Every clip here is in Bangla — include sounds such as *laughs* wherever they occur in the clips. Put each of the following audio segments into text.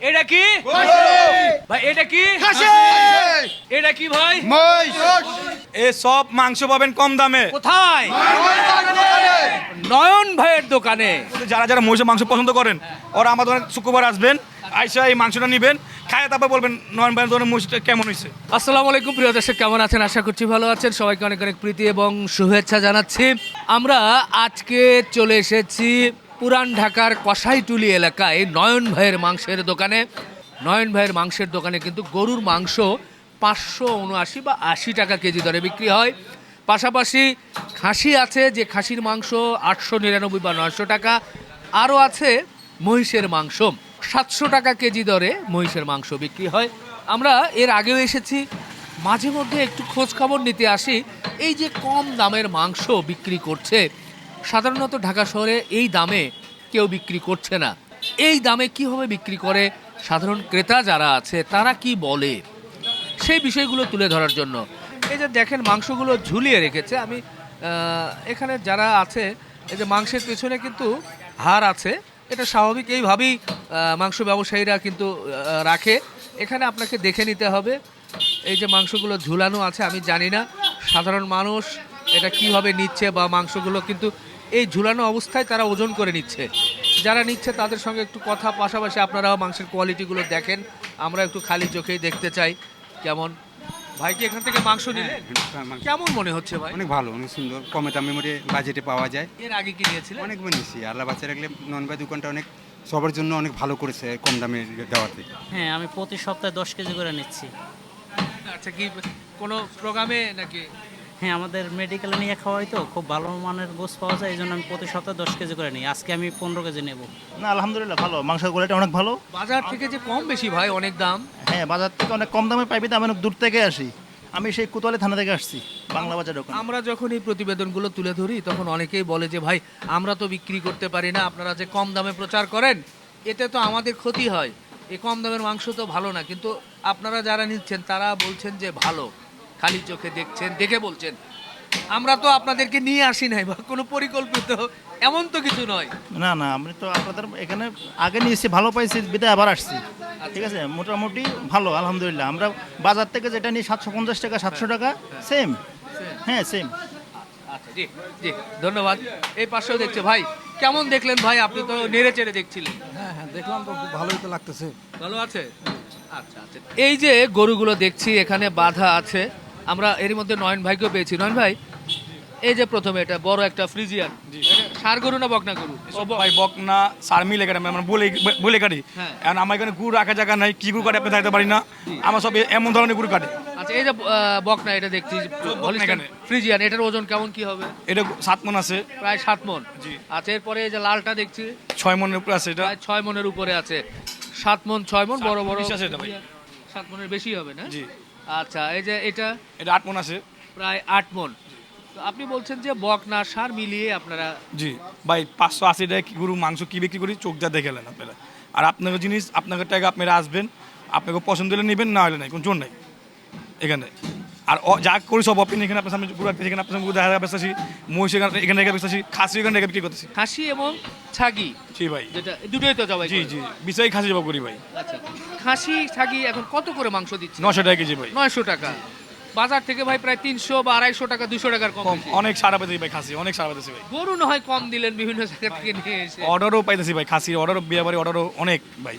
এটা কি? ভাই এটা কি? এটা কি ভাই? এ সব মাংস পাবেন কম দামে। কোথায়? নয়ন ভাইয়ের দোকানে। যারা যারা মহিষের মাংস পছন্দ করেন ওরা আমাদের দোকানে শুক্রবার আসবেন আইসা এই মাংসটা নেবেন খায় তারপর বলবেন নয়ন ভাইয়ের দোকানের মহিষটা কেমন হয়েছে? আসসালামু আলাইকুম প্রিয় দর্শক কেমন আছেন? আশা করছি ভালো আছেন। সবাইকে অনেক অনেক প্রীতি এবং শুভেচ্ছা জানাচ্ছি। আমরা আজকে চলে এসেছি পুরান ঢাকার কসাইটুলি এলাকায় নয়ন ভাইয়ের মাংসের দোকানে, নয়ন ভাইয়ের মাংসের দোকানে কিন্তু গরুর মাংস পাঁচশো উনআশি বা আশি টাকা কেজি দরে বিক্রি হয়। পাশাপাশি খাসি আছে যে খাসির মাংস আটশো নিরানব্বই বা নয়শো টাকা, আরও আছে মহিষের মাংস, সাতশো টাকা কেজি দরে মহিষের মাংস বিক্রি হয়। আমরা এর আগেও এসেছি, মাঝে মধ্যে একটু খোঁজ খবর নিতে আসি, এই যে কম দামের মাংস বিক্রি করছে সাধারণত ঢাকা শহরে এই দামে কেউ বিক্রি করছে না। এই দামে কীভাবে বিক্রি করে? সাধারণ ক্রেতা যারা আছে, তারা কি বলে? সেই বিষয়গুলো তুলে ধরার জন্য। এই যে দেখেন, মাংসগুলো ঝুলিয়ে রেখেছে। আমি এখানে যারা আছে, এই যে মাংসের পেছনে কিন্তু হার আছে। এটা স্বাভাবিক। এইভাবেই মাংস ব্যবসায়ীরা কিন্তু রাখে। এখানে আপনাকে দেখে নিতে হবে, এই যে মাংসগুলো ঝুলানো আছে। আমি জানি না, সাধারণ মানুষ এটা কীভাবে নিচ্ছে বা মাংসগুলো কিন্তু এই ঝুলানো অবস্থায় তারা ওজন করে নিচ্ছে। যারা নিচ্ছে তাদের সঙ্গে একটু কথা পাশাপাশি আপনারাও মাংসের কোয়ালিটিগুলো দেখেন। আমরা একটু খালি চোখেই দেখতে চাই। কেমন? ভাই কি এখান থেকে মাংস নিলেন? কেমন মনে হচ্ছে ভাই? অনেক ভালো অনেক সুন্দর। কমে দামে মোটে বাজেটে পাওয়া যায়। এর আগে কি নিয়েছিলেন? অনেক নিয়েছি আল্লাহ বাচ্চা রাখলে নন ভাই দোকানটা অনেক সবার জন্য অনেক ভালো করেছে কম দামে দেওয়াতে। হ্যাঁ আমি প্রতি সপ্তাহে দশ কেজি করে নিচ্ছি। আচ্ছা কি কোনো প্রোগ্রামে নাকি? হ্যাঁ আমাদের মেডিকেলে নিয়ে খাওয়াই তো খুব ভালো মানের গোস পাওয়া যায় এই জন্য আমি প্রতি সপ্তাহে দশ কেজি করে নিই। আজকে আমি পনেরো কেজি নেব। না আলহামদুলিল্লাহ ভালো। মাংসের কোয়ালিটি অনেক ভালো। বাজার থেকে যে কম বেশি ভাই অনেক দাম। হ্যাঁ বাজার থেকে অনেক কম দামে পাইবি আমি অনেক দূর থেকে আসি। আমি সেই কোতোয়ালি থানা থেকে আসছি বাংলা বাজার ওখানে। আমরা যখন এই প্রতিবেদনগুলো তুলে ধরি তখন অনেকেই বলে যে ভাই আমরা তো বিক্রি করতে পারি না আপনারা যে কম দামে প্রচার করেন এতে তো আমাদের ক্ষতি হয়। এই কম দামের মাংস তো ভালো না। কিন্তু আপনারা যারা নিচ্ছেন তারা বলছেন যে ভালো। খালি চোখে দেখছেন দেখে বলছেন আমরা তো আপনাদেরকে নিয়ে আসি নাই বা কোনো পরিকল্পিত এমন তো কিছু নয়। না না আমি তো আপনাদের এখানে আগে নিয়েছি ভালো পাইছি বিদায় আবার আসছি। ঠিক আছে? মোটামুটি ভালো আলহামদুলিল্লাহ। আমরা বাজার থেকে যেটা নিই সাতশো পঞ্চাশ টাকা সাতশো টাকা সেম হ্যাঁ সেম আচ্ছা জি জি ধন্যবাদ। এই পাশেও দেখছে ভাই কেমন দেখলেন ভাই? আপনি তো নেড়ে চেড়ে দেখছিলেন। হ্যাঁ হ্যাঁ দেখলাম তো ভালোই তো লাগতেছে। ভালো আছে? আচ্ছা আচ্ছা। এই যে গরুগুলো দেখছি এখানে বাধা আছে। আমরা এর মধ্যে নয়ন ভাইকেও পেয়েছি। নয়ন ভাই এই যে প্রথমে এটা বড় একটা ফ্রিজিয়ান। সার গরু না বকনা গরু? ভাই বক না সার মিলে কাটে মানে বলে বলে কাটি। হ্যাঁ। এখন আমার এখানে গুড় রাখা জায়গা নাই কি গুড় কাটে আপনি থাকতে পারি না। আমার সব এমন ধরনের গুড় কাটে। আচ্ছা এই যে বকনা এটা দেখছি বকনা ফ্রিজিয়ান এটার ওজন কেমন কি হবে? এটা সাত মন আছে। প্রায় সাত মন। জি। আচ্ছা এরপরে এই যে লালটা দেখছি ছয় মনের উপরে আছে এটা। ছয় মনের উপরে আছে। সাত মন ছয় মন বড় বড়। সাত মনের বেশি হবে না? জি। আচ্ছা এই যে এটা? এটা আট মন আছে। প্রায় আট মন। তো আপনি বলছেন যে বক না সার মিলিয়ে আপনারা জি ভাই পাঁচশো আশি টাকা কি গরু মাংস কি বিক্রি করি চোখ যা দেখে নেন আপনারা। আর আপনাকে জিনিস আপনাকে টাকা আপনারা আসবেন আপনাকে পছন্দ হলে নেবেন না হলে নাই কোনো জোর নাই। এখানে। আর যা করি সব অপিন এখানে আপনার সামনে গুরু রাখতেছি এখানে আপনার সামনে দেখা বেসতেছি মহিষ এখানে এখানে রেখে বেসতেছি খাসি এখানে রেখে বিক্রি করতেছি। খাসি এবং ছাগি। জি ভাই। যেটা দুটোই তো জবাই জি। জি। বিষয় খাসি জবাব করি ভাই। আচ্ছা। খাসি ছাগি এখন কত করে মাংস দিচ্ছে নশো টাকা কেজি ভাই। নয়শো টাকা। বাজার থেকে ভাই প্রায় তিনশো বা আড়াইশো টাকা দুশো টাকার কম অনেক সারা পেতেছি ভাই খাসি অনেক সারা পেতেছি ভাই। গরু না হয় কম দিলেন বিভিন্ন জায়গা থেকে নিয়ে এসে। অর্ডারও পাইতেছি ভাই খাসি অর্ডারও বিয়ে বাড়ি অর্ডারও অনেক ভাই।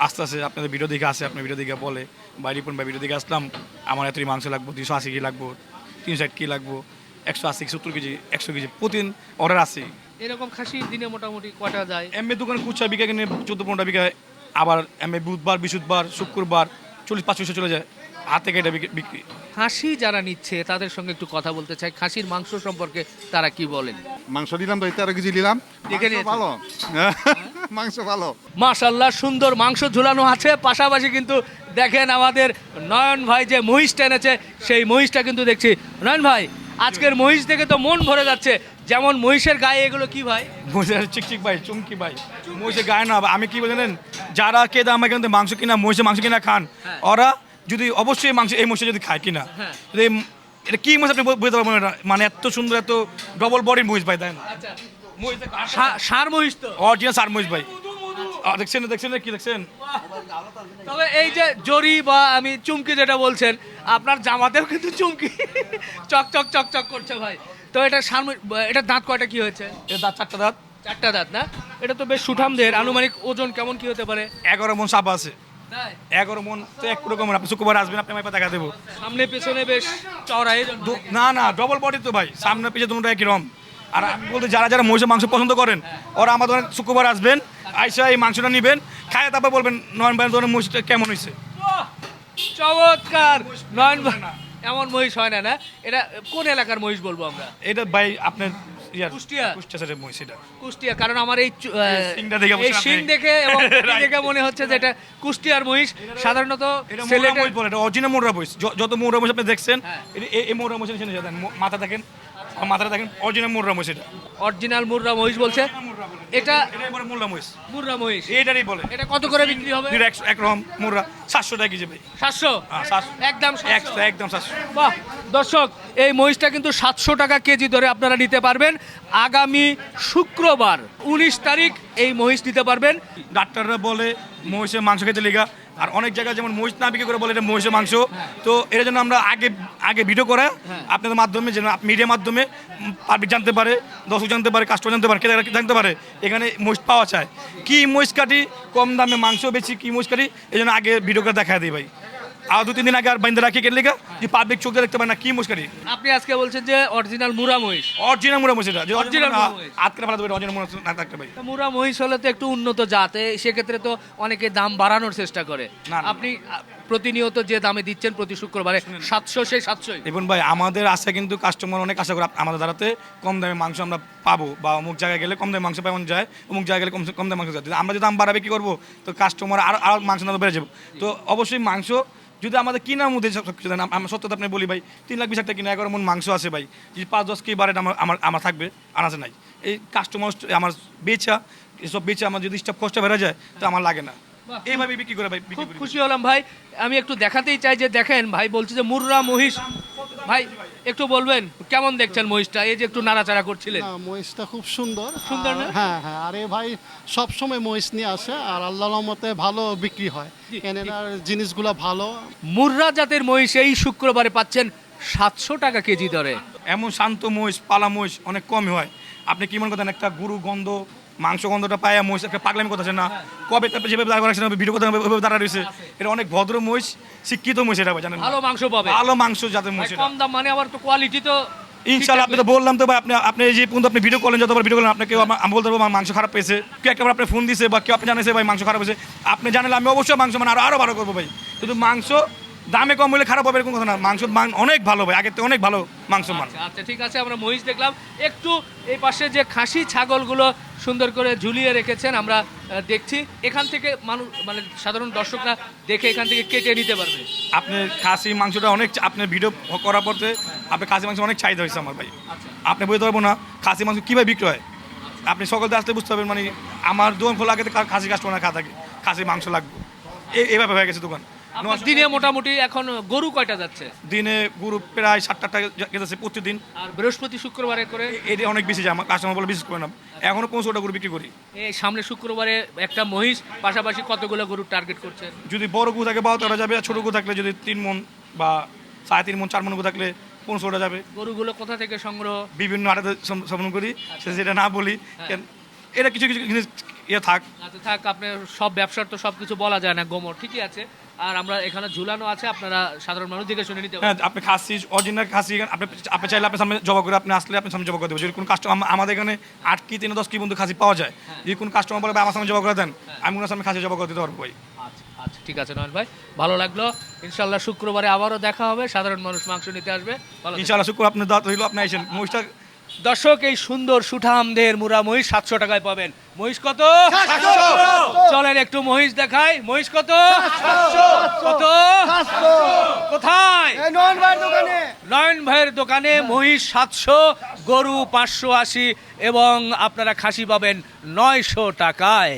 আস্তে আস্তে আপনাদের ভিডিও দেখে আসে আপনার ভিডিও দেখে বলে ভাই রিপন ভাই ভিডিও দেখে আসলাম আমার এতই মাংস লাগবো দুশো আশি কেজি লাগবো তিনশো ষাট কেজি লাগবো একশো আশি সত্তর কেজি একশো কেজি প্রতিদিন অর্ডার আসে। এরকম খাসি দিনে মোটামুটি কটা যায়? এমএ দোকানে কুচা বিঘা কিনে চোদ্দ পনেরো বিঘা আবার এমএ বুধবার বৃহস্পতিবার শুক্রবার চল্লিশ পাঁচশো চলে যায় হাতে কেটে বিক্রি- বিক্রি। খাসি যারা নিচ্ছে তাদের সঙ্গে একটু কথা বলতে চাই। খাসির মাংস সম্পর্কে তারা কি বলেন? মাংস দিলাম তো তেরো কেজি নিলাম। দেখে মাংস নিয়েছেন? ভালো। মাংস ভালো। মাশাল্লাহ সুন্দর মাংস ঝুলানো আছে। পাশাপাশি কিন্তু দেখেন আমাদের নয়ন ভাই যে মহিষটা এনেছে সেই মহিষটা কিন্তু দেখছি। নয়ন ভাই আজকের মহিষ দেখে তো মন ভরে যাচ্ছে। যেমন মহিষের গায়ে এগুলো কি ভাই? মহিষের চিকচিক ভাই চুমকি ভাই। মহিষের গায়ে না আমি কি বলেন যারা কে দাম কিন্তু মাংস কিনা মহিষের মাংস কিনা খান হ্যাঁ। ওরা যদি অবশ্যই মাংস এই মহিষে যদি খায় কিনা। হ্যাঁ। যদি এটা কি মহিষ আপনি বুঝতে পারবেন না। মানে এত সুন্দর এত ডবল বডির মহিষ ভাই তাই না? সা- সার মহিষ তো। অরিজিনাল সার মহিষ ভাই দেখছেন দেখছেন কি দেখছেন। তবে এই যে জরি বা আমি চুমকি যেটা বলছেন আপনার জামাতেও কিন্তু চুমকি। চক চক চক চক করছে ভাই। তো এটা সামনে এটা দাঁত কয়টা কি হয়েছে? এটা দাঁত চারটা দাঁত। চারটা দাঁত না? এটা তো বেশ সুঠামদের আনুমানিক ওজন কেমন কি হতে পারে? এগারো মন সাপ আছে। এগারো মন তো এক আপনি শুক্রবার আসবেন আপনি আমায় দেখা দেবো। সামনে পেছনে বেশ চওড়া এই জন্য। দু- না না ডবল বডি তো ভাই। সামনে পিছিয়ে দুটো একই রকম। আর আমি বলতে যারা যারা মহিষের মাংস পছন্দ করেন ওরা আমাদের শুক্রবার আসবেন আইসা এই মাংসটা নেবেন খায় তারপর বলবেন নয়ন ভাই ধরনের মহিষটা কেমন হয়েছে? চমৎকার। নয়ন এমন মহিষ হয় না না? এটা কোন এলাকার মহিষ বলব আমরা? এটা ভাই আপনার কুষ্টিয়া? কুষ্টিয়া মহিষ এটা। কুষ্টিয়া কারণ আমার এই চু- দেখে এই শিং দেখে এবং *laughs* দেখে মনে হচ্ছে যে এটা কুষ্টিয়ার মহিষ। সাধারণত এটা মোরা মহিষ বলে এটা অরিজিনাল মোরা মহিষ। যত মোরা মহিষ আপনি দেখছেন। এটা- এই- এই মোরা মহিষ নিচে দেখেন মো- মাথা দেখেন। আর মাথাটা দেখেন অরিজিনাল মোরা মহিষ এটা। অরিজিনাল মুর্রা মহিষ বলছে। এটা এটা এবারে মোরা মহিষ। মুর্রা মহিষ। এইটারই বলে। এটা কত করে বিক্রি হবে? দুইটা একশো- একরকম মোরা সাতশো টাকা কেজি ভাই। সাতশো? হ্যাঁ, 700 একদম একশো একদম সাতশো। বাহ! দর্শক এই মহিষটা কিন্তু সাতশো টাকা কেজি ধরে আপনারা নিতে পারবেন। আগামী শুক্রবার উনিশ তারিখ এই মহিষ নিতে পারবেন। ডাক্তাররা বলে মহিষের মাংস খেতে লেগা আর অনেক জায়গায় যেমন মহিষ না বিক্রি করে বলে এটা মহিষের মাংস তো এর জন্য আমরা আগে আগে ভিডিও করে আপনাদের মাধ্যমে যেন মিডিয়ার মাধ্যমে পাবলিক জানতে পারে দর্শক জানতে পারে কাস্টমার জানতে পারে ক্রেতারা জানতে পারে এখানে মহিষ পাওয়া যায়। কি মহিষ কাটি কম দামে মাংস বেশি কি মহিষ কাটি এই জন্য আগে ভিডিও করে দেখা দিই ভাই। আর দু তিন দিন আগে আর বাইন্দা রাখি কেন লেগা যে পাবলিক চোখ দেখতে পারে না কি কাটি আপনি আজকে বলছেন যে অরিজিনাল মুরা মহিষ অরিজিনাল মুড়া মহিষ এটা যে অরিজিনাল। আটকে ফেলা দেবে অরিজিনাল মুড়া না থাকতে ভাই। মুরা মহিষ হলে তো একটু উন্নত জাত সেক্ষেত্রে তো অনেকে দাম বাড়ানোর চেষ্টা করে। আপনি প্রতিনিয়ত যে দামে দিচ্ছেন প্রতি শুক্রবারে সাতশো সেই সাতশো দেখুন ভাই আমাদের আশা কিন্তু কাস্টমার অনেক আশা করে আমাদের দ্বারাতে কম দামে মাংস আমরা পাবো বা অমুক জায়গায় গেলে কম দামে মাংস পাওয়া যায় অমুক জায়গায় গেলে কম কম দামে মাংস যায়। আমরা যদি দাম বাড়াবে কি করব? তো কাস্টমার আরও আরও মাংস না বেড়ে যাব। তো অবশ্যই মাংস যদি আমাদের কিনার মধ্যে সব কিছু দেন আমার সত্যতা আপনি বলি ভাই তিন লাখ বিশ টাকা কিনা এগারো মন মাংস আছে ভাই। যদি পাঁচ দশ কি বারে আমার আমার আমার থাকবে আনাজে নাই। এই কাস্টমার আমার বেচা এসব বেচা আমার যদি স্টাফ খরচা বেড়ে যায় তো আমার লাগে না। এইভাবে বিক্রি করে ভাই খুব খুশি হলাম ভাই। আমি একটু দেখাতেই চাই যে দেখেন ভাই বলছে যে মুর্রা মহিষ। ভাই। একটু বলবেন কেমন দেখছেন মহিষটা? এই যে একটু নাড়াচাড়া করছিলেন। না মহিষটা খুব সুন্দর। সুন্দর না? আর- হ্যাঁ হ্যাঁ আরে ভাই সব সময় মহিষ নিয়ে আসে আর আল্লাহ রহমতে ভালো বিক্রি হয়। এনার জিনিসগুলো ভালো। মুর্রা জাতের মহিষ এই শুক্রবারে পাচ্ছেন সাতশো টাকা কেজি দরে। এমন শান্ত মহিষ পালা মহিষ অনেক কমই হয়। আপনি কি মনে করেন একটা গুরু গন্ধ মাংস গন্ধটা পায়া মহিষ একটা পাগলামি করতেছে না। কবে যেভাবে দাঁড়া রাখছে ভিডিও কথা ওইভাবে দাঁড়া রয়েছে। এটা অনেক ভদ্র মহিষ শিক্ষিত মহিষ এটা জানেন ভালো মাংস পাবে। ভালো মাংস ভাই, মহিষ কম দাম মানে আবার তো কোয়ালিটি তো ইনশাল্লাহ আপনি তো বললাম তো ভাই আপনি আপনি যে পর্যন্ত আপনি ভিডিও করলেন যতবার ভিডিও করলেন আপনাকে আমি বলতে পারব মাংস খারাপ পেয়েছে। কেউ একটা আপনি ফোন দিছে বা কেউ আপনি জানিয়েছে ভাই মাংস খারাপ হয়েছে। আপনি জানালে আমি অবশ্যই মাংস মানে আরও আরও ভালো করব ভাই। শুধু মাংস দামে কম হলে খারাপ হবে এরকম কথা না। মাংস মান অনেক ভালো ভাই আগের অনেক ভালো মাংস মান। আচ্ছা, আচ্ছা ঠিক আছে আমরা মহিষ দেখলাম। একটু এই পাশে যে খাসি ছাগলগুলো সুন্দর করে ঝুলিয়ে রেখেছেন আমরা দেখছি। এখান থেকে মানুষ মানে সাধারণ দর্শকরা দেখে এখান থেকে কেটে নিতে পারবে। আপনার খাসি মাংসটা অনেক আপনার ভিডিও করার পরে আপনার খাসি মাংস অনেক চাহিদা হয়েছে আমার ভাই। আপনি বুঝতে পারব না খাসি মাংস কীভাবে বিক্রি হয়? আপনি সকলতে আসলে বুঝতে পারবেন মানে আমার দোকান খোলা আগে খাসি কাস্টমার খা থাকে খাসি মাংস লাগবে। এই এইভাবে হয়ে গেছে দোকান। দিনে মোটামুটি এখন গরু কয়টা যাচ্ছে? দিনে গুরু প্রায় সাতটা গেছে প্রতিদিন। আর বৃহস্পতি শুক্রবারে করে? এটা অনেক বেশি যায় আমার কাস্টমার বলে বিশেষ করে না। এখনও গরু বিক্রি করি। এই সামনে শুক্রবারে একটা মহিষ পাশাপাশি কতগুলো গরু টার্গেট করছেন যদি বড় গরু থাকে যাবে আর ছোটো গরু থাকলে যদি তিন মন বা সাড়ে তিন মন চার মন গরু থাকলে পনেরোটা যাবে। গরুগুলো কোথা থেকে সংগ্রহ? বিভিন্ন আড়াতে সম্পন্ন করি সে সেটা না বলি কেন এটা কিছু কিছু জিনিস ইয়ে থাক। আচ্ছা থাক আপনার সব ব্যবসার তো সব কিছু বলা যায় না গোমর ঠিকই আছে। আর আমরা এখানে ঝুলানো আছে আপনারা সাধারণ মানুষ দেখে শুনে নিতে হ্যাঁ আপনি খাসি অরিজিনাল খাসি আপনি আপনি চাইলে আপনার সামনে জবা করে আপনি আসলে আপনার সামনে জবা করে দেবো। যদি কোনো কাস্টমার আমাদের এখানে আট কি তিন দশ কি বন্ধু খাসি পাওয়া যায় যদি কোনো কাস্টমার বলে আমার সামনে জবা করে দেন আমি ওনার সামনে খাসি জবা করে দিতে পারব ভাই। আচ্ছা আচ্ছা ঠিক আছে নয়ন ভাই। ভালো লাগল। ইনশাল্লাহ শুক্রবারে আবারও দেখা হবে। সাধারণ মানুষ মাংস নিতে আসবে। ইনশাল্লাহ থাকবেন। ইনশাআল্লাহ শুক্র আপনার দাঁত হইল আপনি আইসেন। মহিষটা দর্শক এই সুন্দর সুঠামদের মুরা মহিষ সাতশো টাকায় পাবেন। মহিষ কত? চলেন একটু মহিষ দেখাই। মহিষ কত? কত? কোথায়? নয়ন ভাইয়ের দোকানে মহিষ সাতশো গরু পাঁচশো আশি এবং আপনারা খাসি পাবেন নয়শো টাকায়।